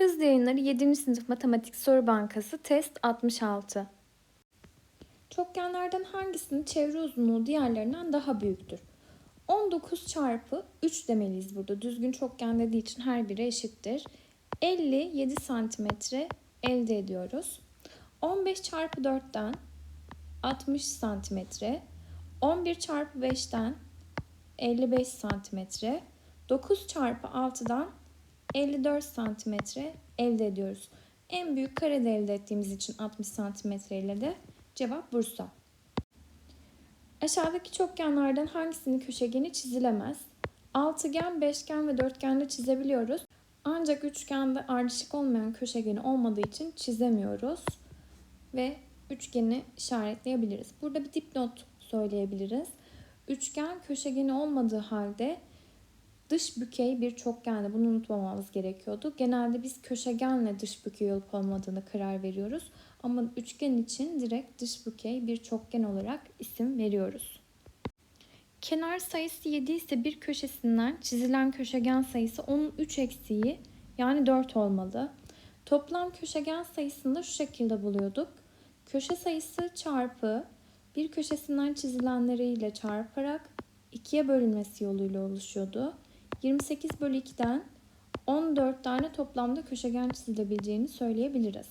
Hızlı Yayınları 7. Sınıf Matematik Soru Bankası Test 66 Çokgenlerden hangisinin çevre uzunluğu diğerlerinden daha büyüktür? 19 çarpı 3 demeliyiz burada. Düzgün çokgen dediği için her biri eşittir. 57 santimetre elde ediyoruz. 15 çarpı 4'ten 60 santimetre. 11 çarpı 5'ten 55 santimetre. 9 çarpı 6'dan 54 santimetre elde ediyoruz. En büyük karede elde ettiğimiz için 60 santimetre ile de cevap Bursa. Aşağıdaki çokgenlerden hangisinin köşegeni çizilemez? Altıgen, beşgen ve dörtgende çizebiliyoruz. Ancak üçgende ardışık olmayan köşegeni olmadığı için çizemiyoruz. Ve üçgeni işaretleyebiliriz. Burada bir dipnot söyleyebiliriz. Üçgen köşegeni olmadığı halde dış bükey bir çokgende bunu unutmamamız gerekiyordu. Genelde biz köşegenle dış bükey olup olmadığını karar veriyoruz. Ama üçgen için direkt dış bükey bir çokgen olarak isim veriyoruz. Kenar sayısı 7 ise bir köşesinden çizilen köşegen sayısı onun 3 eksiği yani 4 olmalı. Toplam köşegen sayısını da şu şekilde buluyorduk. Köşe sayısı çarpı bir köşesinden çizilenleriyle çarparak ikiye bölünmesi yoluyla oluşuyordu. 28 bölü 2'den 14 tane toplamda köşegen çizilebileceğini söyleyebiliriz.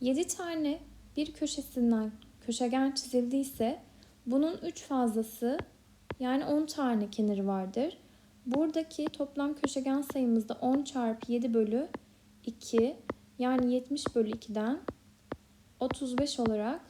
7 tane bir köşesinden köşegen çizildiyse bunun 3 fazlası yani 10 tane kenarı vardır. Buradaki toplam köşegen sayımız da 10 çarpı 7 bölü 2 yani 70 bölü 2'den 35 olarak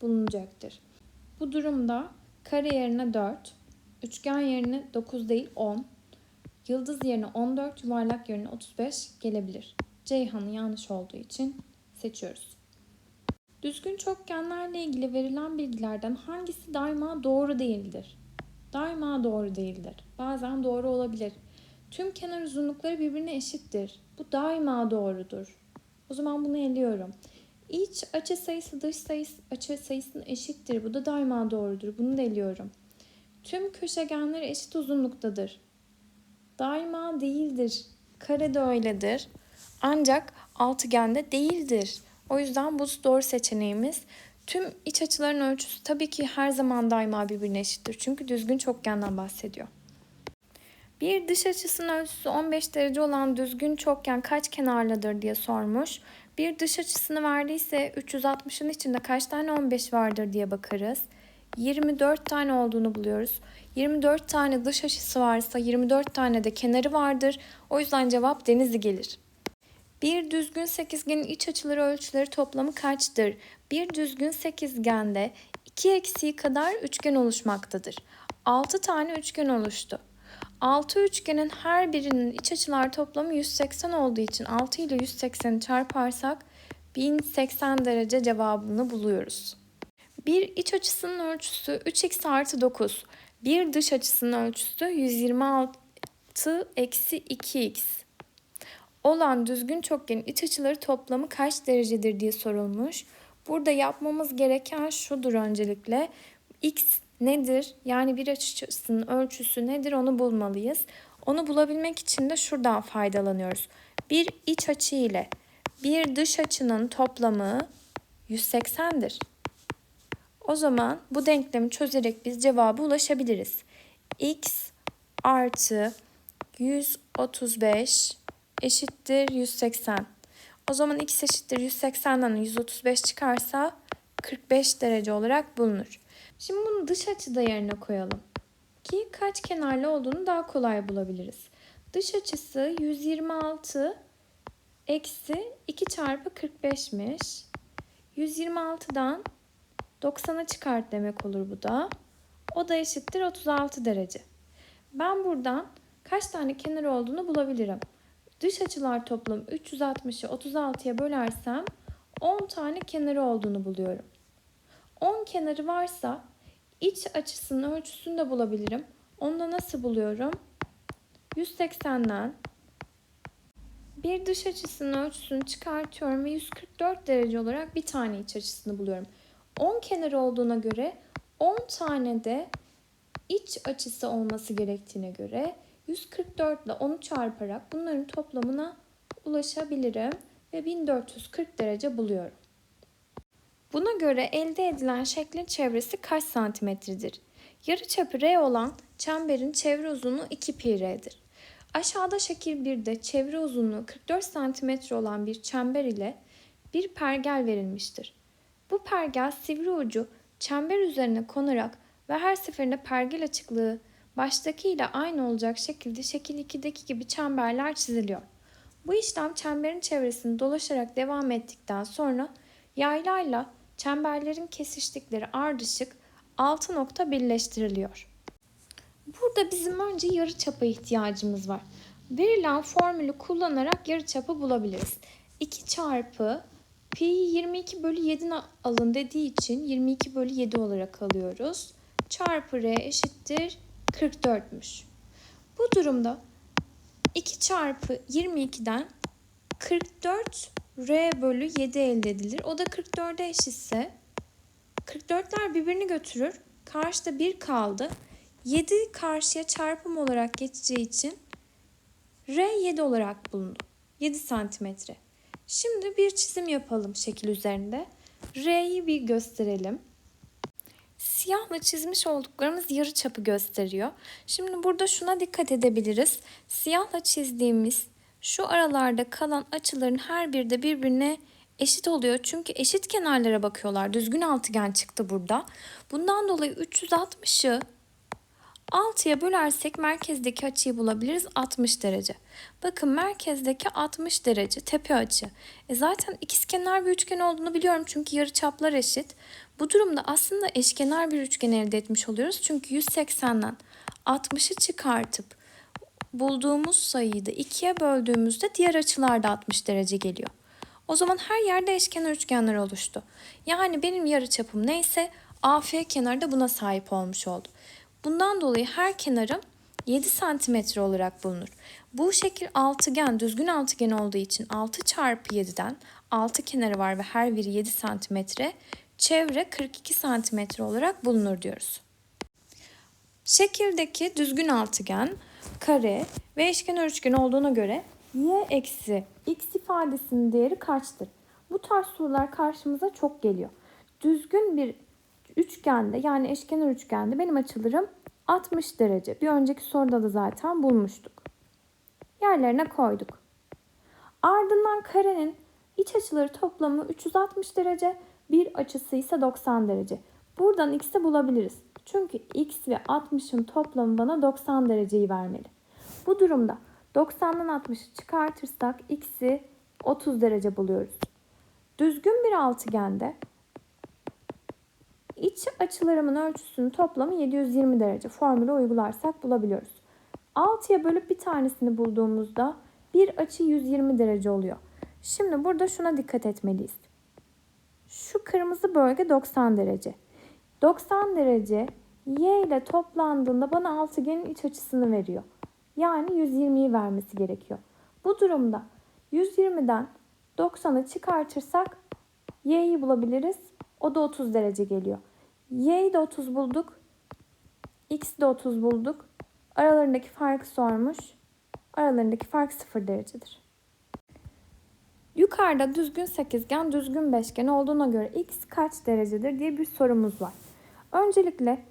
bulunacaktır. Bu durumda kare yerine 4, üçgen yerine 9 değil 10, yıldız yerine 14, yuvarlak yerine 35 gelebilir. Ceyhan'ın yanlış olduğu için seçiyoruz. Düzgün çokgenlerle ilgili verilen bilgilerden hangisi daima doğru değildir? Daima doğru değildir. Bazen doğru olabilir. Tüm kenar uzunlukları birbirine eşittir. Bu daima doğrudur. O zaman bunu eliyorum. İç açı sayısı dış sayısı açı sayısının eşittir. Bu da daima doğrudur. Bunu da eliyorum. Tüm köşegenler eşit uzunluktadır. Daima değildir. Kare de öyledir. Ancak altıgende değildir. O yüzden bu doğru seçeneğimiz. Tüm iç açıların ölçüsü tabii ki her zaman daima birbirine eşittir. Çünkü düzgün çokgenden bahsediyor. Bir dış açısının ölçüsü 15 derece olan düzgün çokgen kaç kenarlıdır diye sormuş. Bir dış açısını verdiyse 360'ın içinde kaç tane 15 vardır diye bakarız. 24 tane olduğunu buluyoruz. 24 tane dış açısı varsa 24 tane de kenarı vardır. O yüzden cevap Denizli gelir. Bir düzgün sekizgenin iç açıları ölçüleri toplamı kaçtır? Bir düzgün sekizgende 2 eksiği kadar üçgen oluşmaktadır. 6 tane üçgen oluştu. 6 üçgenin her birinin iç açılar toplamı 180 olduğu için 6 ile 180'i çarparsak 1080 derece cevabını buluyoruz. Bir iç açısının ölçüsü 3x artı 9. Bir dış açısının ölçüsü 126 eksi 2x. Olan düzgün çokgenin iç açıları toplamı kaç derecedir diye sorulmuş. Burada yapmamız gereken şudur öncelikle. x nedir? Yani bir açısının ölçüsü nedir onu bulmalıyız. Onu bulabilmek için de şuradan faydalanıyoruz. Bir iç açı ile bir dış açının toplamı 180'dir. O zaman bu denklemi çözerek biz cevaba ulaşabiliriz. x artı 135 eşittir 180. O zaman x eşittir 180'den 135 çıkarsa 45 derece olarak bulunur. Şimdi bunu dış açıda yerine koyalım. Ki kaç kenarlı olduğunu daha kolay bulabiliriz. Dış açısı 126 eksi 2 çarpı 45'miş. 126'dan 90'a çıkart demek olur bu da. O da eşittir 36 derece. Ben buradan kaç tane kenar olduğunu bulabilirim. Dış açılar toplamı 360'ı 36'ya bölersem 10 tane kenarı olduğunu buluyorum. 10 kenarı varsa iç açısının ölçüsünü de bulabilirim. Onu da nasıl buluyorum? 180'den bir dış açısının ölçüsünü çıkartıyorum ve 144 derece olarak bir tane iç açısını buluyorum. 10 kenarı olduğuna göre 10 tane de iç açısı olması gerektiğine göre 144 ile 10'u çarparak bunların toplamına ulaşabilirim ve 1440 derece buluyorum. Buna göre elde edilen şeklin çevresi kaç santimetredir? Yarıçapı R olan çemberin çevre uzunluğu 2 pi r'dir. Aşağıda şekil 1'de çevre uzunluğu 44 santimetre olan bir çember ile bir pergel verilmiştir. Bu pergel sivri ucu çember üzerine konarak ve her seferinde pergel açıklığı baştaki ile aynı olacak şekilde şekil 2'deki gibi çemberler çiziliyor. Bu işlem çemberin çevresini dolaşarak devam ettikten sonra yaylayla çemberlerin kesiştikleri ardışık 6 nokta birleştiriliyor. Burada bizim önce yarıçapa ihtiyacımız var. Verilen formülü kullanarak yarıçapı bulabiliriz. 2 çarpı pi 22 bölü 7 alın dediği için 22 bölü 7 olarak alıyoruz. Çarpı r eşittir 44'müş. Bu durumda 2 çarpı 22'den 44 r bölü 7 elde edilir. O da 44'e eşitse 44'ler birbirini götürür. Karşıda 1 kaldı. 7 karşıya çarpım olarak geçeceği için R 7 olarak bulundu. 7 santimetre. Şimdi bir çizim yapalım şekil üzerinde. R'yi bir gösterelim. Siyahla çizmiş olduklarımız yarı çapı gösteriyor. Şimdi burada şuna dikkat edebiliriz. Siyahla çizdiğimiz şu aralarda kalan açıların her biri de birbirine eşit oluyor. Çünkü eşit kenarlara bakıyorlar. Düzgün altıgen çıktı burada. Bundan dolayı 360'ı 6'ya bölersek merkezdeki açıyı bulabiliriz 60 derece. Bakın merkezdeki 60 derece tepe açı. E zaten ikizkenar bir üçgen olduğunu biliyorum çünkü yarı çaplar eşit. Bu durumda aslında eşkenar bir üçgen elde etmiş oluyoruz. Çünkü 180'den 60'ı çıkartıp bulduğumuz sayıyı da 2'ye böldüğümüzde diğer açılar da 60 derece geliyor. O zaman her yerde eşkenar üçgenler oluştu. Yani benim yarıçapım neyse AF kenarı da buna sahip olmuş oldu. Bundan dolayı her kenarım 7 santimetre olarak bulunur. Bu şekil altıgen, düzgün altıgen olduğu için 6 çarpı 7'den 6 kenarı var ve her biri 7 santimetre. Çevre 42 santimetre olarak bulunur diyoruz. Şekildeki düzgün altıgen, kare ve eşkenar üçgen olduğuna göre y eksi x ifadesinin değeri kaçtır? Bu tarz sorular karşımıza çok geliyor. Düzgün bir üçgende yani eşkenar üçgende benim açılarım 60 derece. Bir önceki soruda da zaten bulmuştuk. Yerlerine koyduk. Ardından karenin iç açıları toplamı 360 derece, bir açısı ise 90 derece. Buradan x'i bulabiliriz. Çünkü x ve 60'ın toplamı bana 90 dereceyi vermeli. Bu durumda 90'dan 60'ı çıkartırsak x'i 30 derece buluyoruz. Düzgün bir altıgende iç açılarımın ölçüsünün toplamı 720 derece. Formülü uygularsak bulabiliyoruz. 6'ya bölüp bir tanesini bulduğumuzda bir açı 120 derece oluyor. Şimdi burada şuna dikkat etmeliyiz. Şu kırmızı bölge 90 derece. 90 derece y ile toplandığında bana altıgenin iç açısını veriyor. Yani 120'yi vermesi gerekiyor. Bu durumda 120'den 90'ı çıkartırsak y'yi bulabiliriz. O da 30 derece geliyor. Y'yi de 30 bulduk. X'i de 30 bulduk. Aralarındaki farkı sormuş. Aralarındaki fark 0 derecedir. Yukarıda düzgün sekizgen, düzgün beşgen olduğuna göre x kaç derecedir diye bir sorumuz var. Öncelikle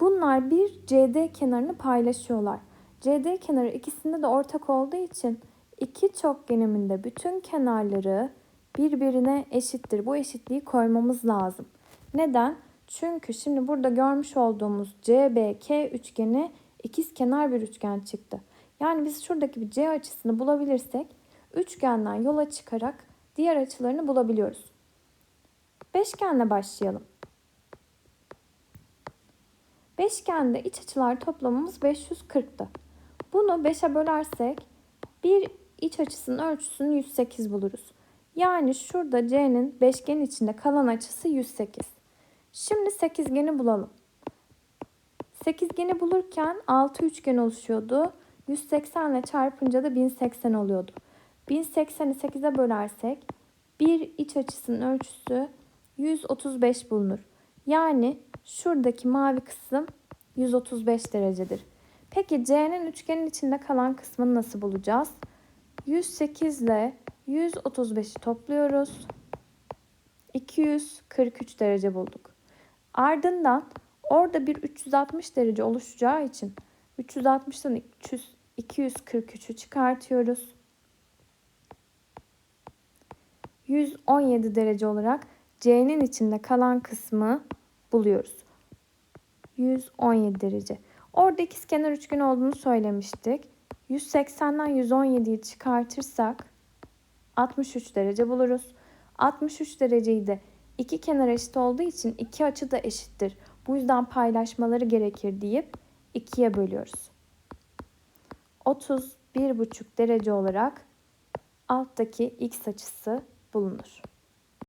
bunlar bir CD kenarını paylaşıyorlar. CD kenarı ikisinde de ortak olduğu için iki çokgeniminde bütün kenarları birbirine eşittir. Bu eşitliği koymamız lazım. Neden? Çünkü şimdi burada görmüş olduğumuz CBK üçgeni ikiz kenar bir üçgen çıktı. Yani biz şuradaki bir C açısını bulabilirsek üçgenden yola çıkarak diğer açılarını bulabiliyoruz. Beşgenle başlayalım. Beşgende iç açılar toplamımız 540'tı. Bunu 5'e bölersek bir iç açısının ölçüsünü 108 buluruz. Yani şurada C'nin beşgen içinde kalan açısı 108. Şimdi sekizgeni bulalım. Sekizgeni bulurken 6 üçgen oluşuyordu. 180 ile çarpınca da 1080 oluyordu. 1080'i 8'e bölersek bir iç açısının ölçüsü 135 bulunur. Yani şuradaki mavi kısım 135 derecedir. Peki C'nin üçgenin içinde kalan kısmını nasıl bulacağız? 108 ile 135'i topluyoruz. 243 derece bulduk. Ardından orada bir 360 derece oluşacağı için 360'tan 300, 243'ü çıkartıyoruz. 117 derece olarak C'nin içinde kalan kısmı buluyoruz. 117 derece. Orada ikizkenar üçgen olduğunu söylemiştik. 180'den 117'yi çıkartırsak 63 derece buluruz. 63 dereceyi de iki kenar eşit olduğu için iki açı da eşittir. Bu yüzden paylaşmaları gerekir deyip ikiye bölüyoruz. 31,5 derece olarak alttaki x açısı bulunur.